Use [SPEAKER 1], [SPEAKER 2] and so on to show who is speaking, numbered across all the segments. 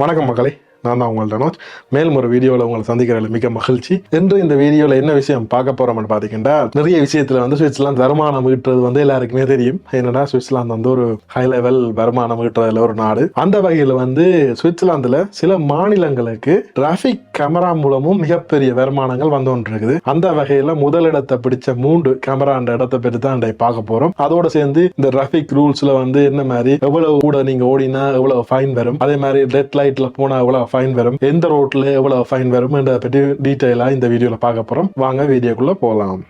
[SPEAKER 1] வணக்கம் மக்களே. நான் தான் உங்கள் தனோஜ். மேலும் ஒரு வீடியோவில் உங்களை சந்திக்கிறதுல மிக மகிழ்ச்சி. என்று இந்த வீடியோவில் என்ன விஷயம் பார்க்க போகிறோம்னு பார்த்தீங்கன்னா நிறைய விஷயத்தில் வந்து சுவிட்சர்லாந்து வருமானம் ஈட்டுறது வந்து எல்லாருக்குமே தெரியும். என்னென்னா சுவிட்சர்லாந்து வந்து ஒரு ஹை லெவல் வருமானம் ஈட்டுறதுல ஒரு நாடு. அந்த வகையில் வந்து சுவிட்சர்லாந்தில் சில மாநிலங்களுக்கு டிராஃபிக் கேமரா மூலமும் மிகப்பெரிய வருமானங்கள் வந்து கொண்டு இருக்குது அந்த வகையில் முதலிடத்தை பிடிச்ச மூன்று கேமரா இடத்தை பற்றி தான் பார்க்க போகிறோம் அதோட சேர்ந்து இந்த டிராஃபிக் ரூல்ஸ்ல வந்து என்ன மாதிரி எவ்வளவு கூட நீங்க ஓடினா எவ்வளவு ஃபைன் வரும். அதே மாதிரி ரெட் லைட்ல போனா எவ்வளவு ஃபைன் வரும். எந்த ரோட்ல எவ்வளவு ஃபைன் வரும் என்ற பற்றி டீட்டெயிலா இந்த வீடியோல பார்க்க போறோம். வாங்க வீடியோக்குள்ள போகலாம்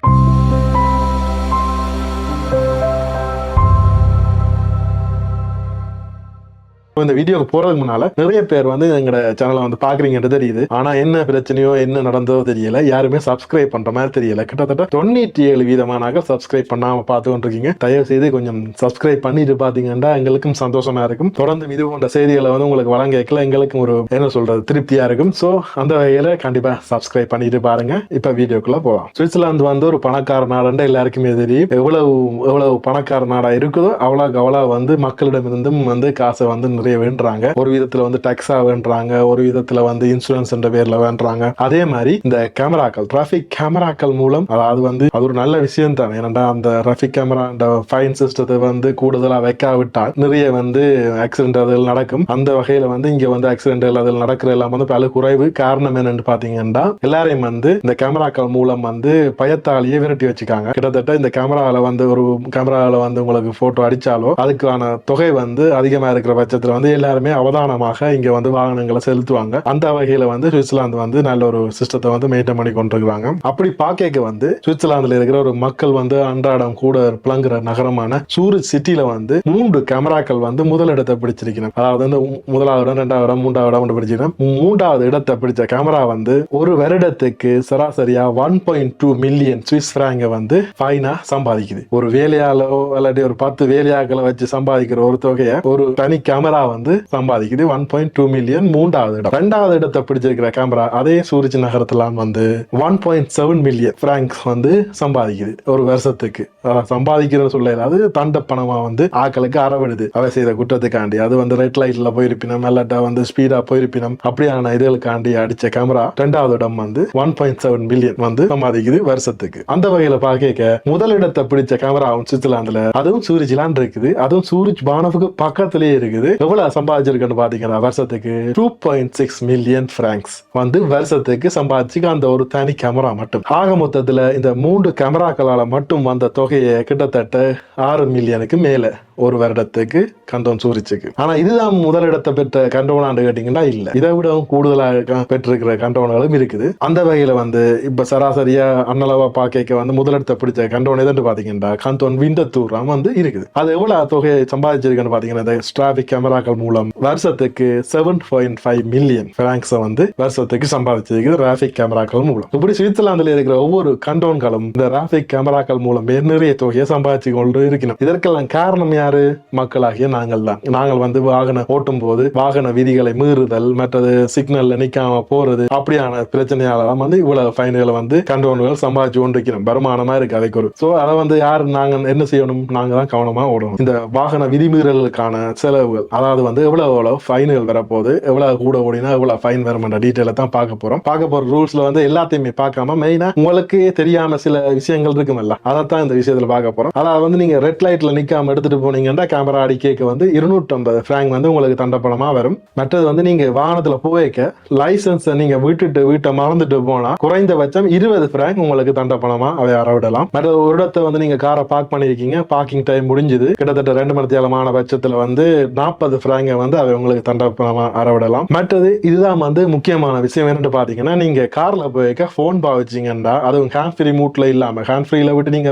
[SPEAKER 1] இந்த வீடியோக்கு போறதுக்கு முன்னால நிறைய பேர் வந்து எங்களோட சேனலை வந்து பாக்குறீங்கன்றது தெரியுது. ஆனா என்ன பிரச்சனையோ என்ன நடந்ததோ தெரியல. யாருமே சப்ஸ்கிரைப் பண்ற மாதிரி தெரியல. கிட்டத்தட்ட தொண்ணூற்றி ஏழு வீதமானாக சப்ஸ்கிரைப் பண்ணாம பார்த்து இருக்கீங்க தயவு செய்து கொஞ்சம் சப்ஸ்கிரைப் பண்ணிட்டு பாத்தீங்கன்னா எங்களுக்கும் சந்தோஷமா இருக்கும். தொடர்ந்து இது போன்ற செய்திகளை வந்து உங்களுக்கு வழங்கல எங்களுக்கும் ஒரு என்ன சொல்றது திருப்தியா இருக்கும். சோ அந்த வகையில கண்டிப்பா சப்ஸ்கிரைப் பண்ணிட்டு பாருங்க. இப்ப வீடியோக்குள்ள போகலாம் சுவிட்சர்லாந்து வந்து ஒரு பணக்கார நாடுன்ற எல்லாருக்குமே தெரியும். எவ்வளவு எவ்வளவு பணக்கார நாடா இருக்குதோ அவ்வளவு அவ்வளவு வந்து மக்களிடமிருந்தும் வந்து காசை வந்து நிறைய வேண்டுறாங்க ஒரு விதத்துல வந்து டாக்ஸா வேண்டுறாங்க ஒரு விதத்துல வந்து இன்சூரன்ஸ் என்ற பேர்ல வேண்டுறாங்க அதே மாதிரி இந்த கேமராக்கள் டிராபிக் கேமராக்கள் மூலம் அதாவது வந்து அது ஒரு நல்ல விஷயம் தானே ஏன்னா அந்த டிராபிக் கேமரா அந்த ஃபைன் சிஸ்டத்தை வந்து கூடுதலா வைக்காவிட்டால் நிறைய வந்து ஆக்சிடென்ட் அதில் நடக்கும். அந்த வகையில வந்து இங்க வந்து ஆக்சிடென்ட் அதில் நடக்கிற எல்லாம் வந்து பல குறைவு காரணம் என்னன்னு பாத்தீங்கன்னா எல்லாரையும் வந்து இந்த கேமராக்கள் மூலம் வந்து பயத்தாலேயே விரட்டி வச்சுக்காங்க. கிட்டத்தட்ட இந்த கேமராவில் வந்து ஒரு கேமராவில் வந்து உங்களுக்கு போட்டோ அடிச்சாலோ அதுக்கான தொகை வந்து அதிகமா இருக்கிற பட்சத்தில் வந்து எல்லாருமே அவதானமாக இங்க வந்து வாகனங்களை செலுத்துவாங்க. அந்த வகையில வந்து சுவிட்சர்லாந்து வந்து நல்ல ஒரு சிஸ்டத்தை வந்து மெயின்டைன் பண்ணி கொண்டிருக்கிறாங்க. அப்படி பாக்க வந்து சுவிட்சர்லாந்துல இருக்கிற ஒரு மக்கள் வந்து அன்றாடம் கூட புலங்குற நகரமான சூரிச் சிட்டில வந்து மூன்று கேமராக்கள் வந்து முதலிடத்தை பிடிச்சிருக்கணும் அதாவது வந்து முதலாவது இடம் ரெண்டாவது இடம் மூன்றாவது இடம் கொண்டு பிடிச்சிருக்கணும் மூன்றாவது இடத்தை பிடிச்ச கேமரா வந்து ஒரு வருடத்துக்கு சராசரியா one point two million Swiss franc வந்து ஃபைனா சம்பாதிக்குது. ஒரு வேலையாலோ இல்லாட்டி ஒரு பத்து வேலையாக்களை வச்சு சம்பாதிக்கிற ஒரு தொகையை ஒரு தனி கேமரா வந்து சம்பாதிக்குது. ஒன் பாயிண்ட் டூ மில்லியன் மூன்றாவது இடம். ரெண்டாவது இடத்தை பிடிச்சிருக்கிற கேமரா அதே சூரிஜ் நகரத்திலாம் வந்து one point seven million francs வந்து சம்பாதிக்குது. ஒரு வருஷத்துக்கு. அதான் சம்பாதிக்கிறது சொல்ல அது தண்ட பணமா வந்து ஆக்களுக்கு அறவிடுது. அவை செய்த குற்றத்துக்காண்டி. அது வந்து ரெட் லைட்ல போயிருப்பினம் இல்லாட்டா வந்து ஸ்பீடா போயிருப்பினம். அப்படியான இதுகளுக்காண்டி அடிச்ச கேமரா ரெண்டாவது இடம் வந்து ஒன் பாயிண்ட் செவன் மில்லியன் வந்து சம்பாதிக்குது வருஷத்துக்கு. அந்த வகையில பாக்க முதலிடத்தை பிடிச்ச கேமரா சுவிட்சர்லாந்துல. அதுவும் சூரிஜ்லான் இருக்குது. அதுவும் சூரிஜ் பானவுக்கு பக்கத்திலேயே இருக்குது. எவ்வளவு சம்பாதிச்சிருக்குன்னு பாத்தீங்கன்னா வருஷத்துக்கு two point six million francs வந்து வருஷத்துக்கு சம்பாதிச்சுக்க அந்த ஒரு தனி கேமரா மட்டும். ஆக மொத்தத்துல இந்த மூன்று கேமராக்களால மட்டும் வந்த தொகையை கிட்டத்தட்ட ஆறு மில்லியனுக்கு மேல ஒரு வருடத்துக்கு கண்டோன் சூரிச்சுக்கு. ஆனா இதுதான் முதலிடத்தை பெற்ற கண்டோனான்னு கேட்டீங்கன்னா இல்ல. இதை விடவும் கூடுதலாக பெற்றிருக்கிற கண்டோன்களும் இருக்குது. அந்த வகையில வந்து இப்ப சராசரியா அன்னளவா பாக்க வந்து முதலிடத்தை பிடிச்ச கண்டோன் எதுன்னு பாத்தீங்கன்னா கண்டோன் விண்டத்தூரம் வந்து இருக்குது. அது எவ்வளவு தொகையை சம்பாதிச்சிருக்குன்னு பாத்தீங்கன்னா இந்த ஸ்ட்ராபிக் கேமரா விழாக்கள் மூலம் வருஷத்துக்கு செவன் பாயிண்ட் ஃபைவ் மில்லியன் பிராங்க்ஸை வந்து வருஷத்துக்கு சம்பாதிச்சிருக்குது ராஃபிக் கேமராக்கள் மூலம். இப்படி சுவிட்சர்லாந்தில் இருக்கிற ஒவ்வொரு கண்டோன்களும் இந்த ராஃபிக் கேமராக்கள் மூலம் நிறைய தொகையை சம்பாதிச்சு கொண்டு இருக்கணும் இதற்கெல்லாம் காரணம் யாரு? மக்களாகிய நாங்கள் தான். நாங்கள் வந்து வாகனம் ஓட்டும் போது வாகன விதிகளை மீறுதல் மற்றது சிக்னல்ல நிக்காம போறது அப்படியான பிரச்சனையால தான் வந்து இவ்வளவு ஃபைன்களை வந்து கண்டோன்கள் சம்பாதிச்சு கொண்டிருக்கிறோம் வருமானமா இருக்கு அதுக்கு ஒரு. சோ அதை வந்து யார் நாங்க என்ன செய்யணும்? நாங்க தான் கவனமா ஓடணும். இந்த வாகன விதிமீறலுக்கான செலவுகள் அதாவது அது வந்து எவ்வளோ எவ்வளோ ஃபைன்கள் வரப்போகுது எவ்வளோ கூட ஓடினா எவ்வளோ ஃபைன் வரும்ன்ற டீட்டெயிலை தான் பார்க்க போகிறோம் பார்க்க போகிற ரூல்ஸில் வந்து எல்லாத்தையுமே பார்க்காம மெயினாக உங்களுக்கு தெரியாம சில விஷயங்கள் இருக்குமல்ல. அதைத்தான் இந்த விஷயத்தில் பார்க்க போகிறோம் அதாவது வந்து நீங்கள் ரெட் லைட்டில் நிற்காம எடுத்துகிட்டு போனீங்கன்னா கேமரா அடி கேக்கு வந்து இருநூற்றம்பது ஃபிராங்க் வந்து உங்களுக்கு தண்டப்பணமா வரும். மற்றது வந்து நீங்கள் வாகனத்தில் போய்க்க லைசன்ஸை நீங்கள் விட்டுட்டு வீட்டை மறந்துட்டு போனால் குறைந்தபட்சம் இருபது ஃபிராங்க் உங்களுக்கு தண்டப்பணமாக அவை அறவிடலாம். மற்ற ஒரு இடத்த வந்து நீங்கள் காரை பார்க் பண்ணியிருக்கீங்க பார்க்கிங் டைம் முடிஞ்சது. கிட்டத்தட்ட ரெண்டு மணி தேலமான பட்சத்தில் வந்து நாற்பது ஃபிராங்க வந்து அவை உங்களுக்கு தண்டப்பணமா அறவிடலாம். மற்றது இதுதான் வந்து முக்கியமான விஷயம் என்னன்னு பாத்தீங்கன்னா நீங்க கார்ல போய்க்க போன் பாவிச்சிங்கன்னா அதுவும் ஹேண்ட் ஃப்ரீ மூட்ல இல்லாம ஹேண்ட் ஃப்ரீல விட்டு நீங்க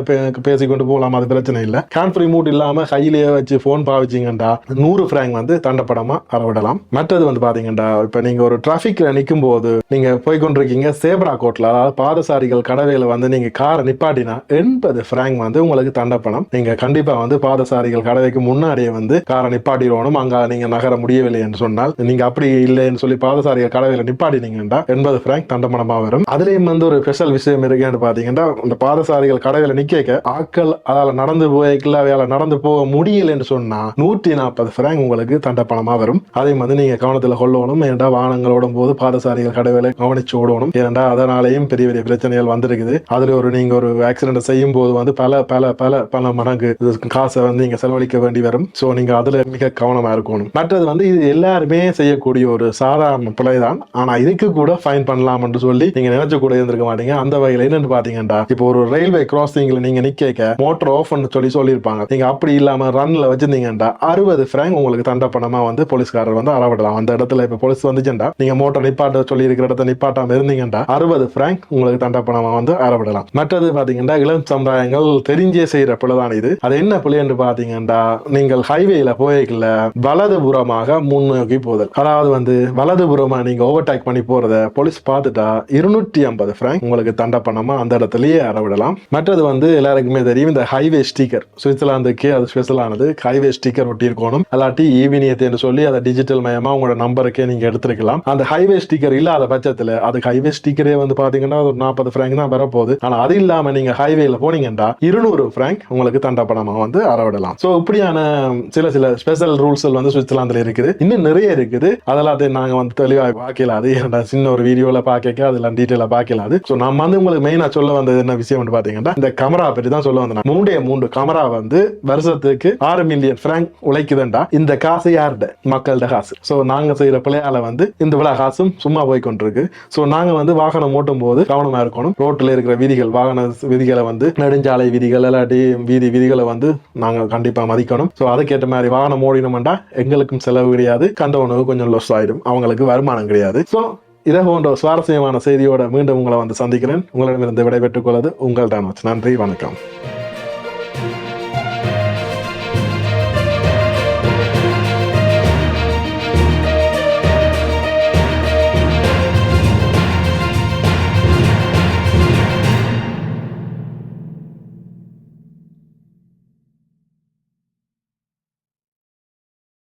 [SPEAKER 1] பேசிக்கொண்டு போகலாம் அது பிரச்சனை இல்ல. ஹேண்ட் ஃப்ரீ மூட் இல்லாம கையிலேயே வச்சு போன் பாவிச்சிங்கன்னா நூறு ஃப்ராங்க் வந்து தண்டப்படமா அறவிடலாம். மற்றது வந்து பாத்தீங்கன்னா இப்ப நீங்க ஒரு டிராபிக்ல நிற்கும் போது நீங்க போய் கொண்டிருக்கீங்க சேப்ரா கோட்ல அதாவது பாதசாரிகள் கடவையில வந்து நீங்க காரை நிப்பாட்டினா எண்பது ஃப்ராங்க் வந்து உங்களுக்கு தண்டப்பணம். நீங்க கண்டிப்பா வந்து பாதசாரிகள் கடவைக்கு முன்னாடியே வந்து காரை நிப்பாட்டிடணும் அங்க நீங்கள் நகர முடியவில்லை என்று சொன்னால் நீங்கள் அப்படி இல்லைன்னு சொல்லி பாதசாரிகள் கடவையில் நிப்பாட்டினீங்கன்னா எண்பது ஃப்ராங்க் தண்டமனமாக வரும். அதுலேயும் வந்து ஒரு ஸ்பெஷல் விஷயம் இருக்குன்னு பார்த்தீங்கன்னா இந்த பாதசாரிகள் கடவையில் நிற்க ஆட்கள் அதால் நடந்து போய் அவையால நடந்து போக முடியல என்று சொன்னால் நூற்றி நாற்பது ஃப்ராங்க் உங்களுக்கு தண்டப்பணமாக வரும். அதையும் வந்து நீங்கள் கவனத்தில் கொள்ளணும். ஏன்டா வாகனங்கள் ஓடும் போது பாதசாரிகள் கடவுளை கவனிச்சு ஓடணும்? ஏன்டா அதனாலேயும் பெரிய பெரிய பிரச்சனைகள் வந்திருக்குது. அதில் ஒரு நீங்கள் ஒரு ஆக்சிடென்ட் செய்யும் போது வந்து பல பல பல பல மடங்கு காசை வந்து நீங்கள் செலவழிக்க வேண்டி வரும். ஸோ நீங்கள் அதில் மிக கவனமாக இருக்கும் இருக்கணும். மற்றது வந்து இது எல்லாருமே செய்யக்கூடிய ஒரு சாதாரண பிழைதான். ஆனா இதுக்கு கூட ஃபைன் பண்ணலாம் என்று சொல்லி நீங்க நினைச்ச கூட இருந்திருக்க மாட்டீங்க. அந்த வகையில் என்னன்னு பாத்தீங்கன்னா இப்போ ஒரு ரயில்வே கிராசிங்ல நீங்க நிக்க மோட்டர் ஆஃப் சொல்லி சொல்லியிருப்பாங்க. நீங்க அப்படி இல்லாம ரன்ல வச்சிருந்தீங்கன்னா அறுபது ஃப்ராங்க் உங்களுக்கு தண்ட பணமா வந்து போலீஸ்காரர் வந்து அறவிடலாம் அந்த இடத்துல இப்ப போலீஸ் வந்துச்சுண்டா நீங்க மோட்டர் நிப்பாட்ட சொல்லி இருக்கிற இடத்த நிப்பாட்டாம இருந்தீங்கன்னா அறுபது ஃப்ராங்க் உங்களுக்கு தண்ட பணமா வந்து அறவிடலாம் மற்றது பாத்தீங்கன்னா இளம் சமுதாயங்கள் தெரிஞ்சே செய்யற பிள்ளைதான் இது. அது என்ன பிள்ளை என்று பாத்தீங்கன்னா நீங்கள் ஹைவேல போய்க்கல வலதுபுறமாக முன்னோக்கி போதல். அதாவது வந்து வலதுபுறமா நீங்க ஓவர்டேக் பண்ணி போறத போலீஸ் பார்த்துட்டா இருநூற்றி ஐம்பது ஃப்ராங்க் உங்களுக்கு தண்டை பணமா அந்த இடத்துலயே அறவிடலாம். மற்றது வந்து எல்லாருக்குமே தெரியும் இந்த ஹைவே ஸ்டிக்கர் சுவிட்சர்லாந்துக்கு அது ஸ்பெஷலானது ஹைவே ஸ்டிக்கர் ஒட்டி இருக்கணும் அல்லாட்டி ஈவினியத்தை என்று சொல்லி அதை டிஜிட்டல் மயமா உங்களோட நம்பருக்கே நீங்க எடுத்துருக்கலாம். அந்த ஹைவே ஸ்டிக்கர் இல்லாத பட்சத்துல அது ஹைவே ஸ்டிக்கரே வந்து பாத்தீங்கன்னா ஒரு நாற்பது ஃப்ராங்க் தான் வரப்போகுது. ஆனா அது இல்லாம நீங்க ஹைவேல போனீங்கன்னா இருநூறு ஃப்ராங்க் உங்களுக்கு தண்டப்பணமா வந்து அறவிடலாம். சோ இப்படியான சில சில ஸ்பெஷல் ரூல்ஸ் வந்து சுவிட்சர்லாந்துல இருக்குது. இன்னும் நிறைய இருக்குது. அதெல்லாம் நாங்க வந்து தெளிவாக பார்க்கல. அது ஏன்டா சின்ன ஒரு வீடியோல பார்க்க அதெல்லாம் டீட்டெயிலா பார்க்கல அது. ஸோ நம்ம வந்து உங்களுக்கு மெயினா சொல்ல வந்தது என்ன விஷயம் வந்து பாத்தீங்கன்னா இந்த கமரா பற்றி தான் சொல்ல வந்தேன். மூன்றே மூன்று கமரா வந்து வருஷத்துக்கு ஆறு மில்லியன் பிராங்க் உழைக்குதுண்டா. இந்த காசு யார்ட மக்கள்கிட்ட காசு. ஸோ நாங்க செய்யற பிள்ளையால வந்து இந்த விழா காசும் சும்மா போய் கொண்டிருக்கு ஸோ நாங்க வந்து வாகனம் ஓட்டும் போது கவனமா இருக்கணும். ரோட்டில் இருக்கிற விதிகள் வாகன விதிகளை வந்து நெடுஞ்சாலை விதிகள் இல்லாட்டி வீதி விதிகளை வந்து நாங்க கண்டிப்பா மதிக்கணும். ஸோ அதுக்கேற்ற மாதிரி வாகனம் ஓடினோம்டா எங்களுக்கும் செலவு கிடையாது. கண்டவனுக்கு கொஞ்சம் லொஸ் ஆயிடும். அவங்களுக்கு வருமானம் கிடையாது. சோ இதை போன்ற சுவாரஸ்யமான செய்தியோட மீண்டும் உங்களை வந்து சந்திக்கிறேன். உங்களிடமிருந்து விடைபெற்றுக் கொள்வது உங்கள் தான் நன்றி வணக்கம்.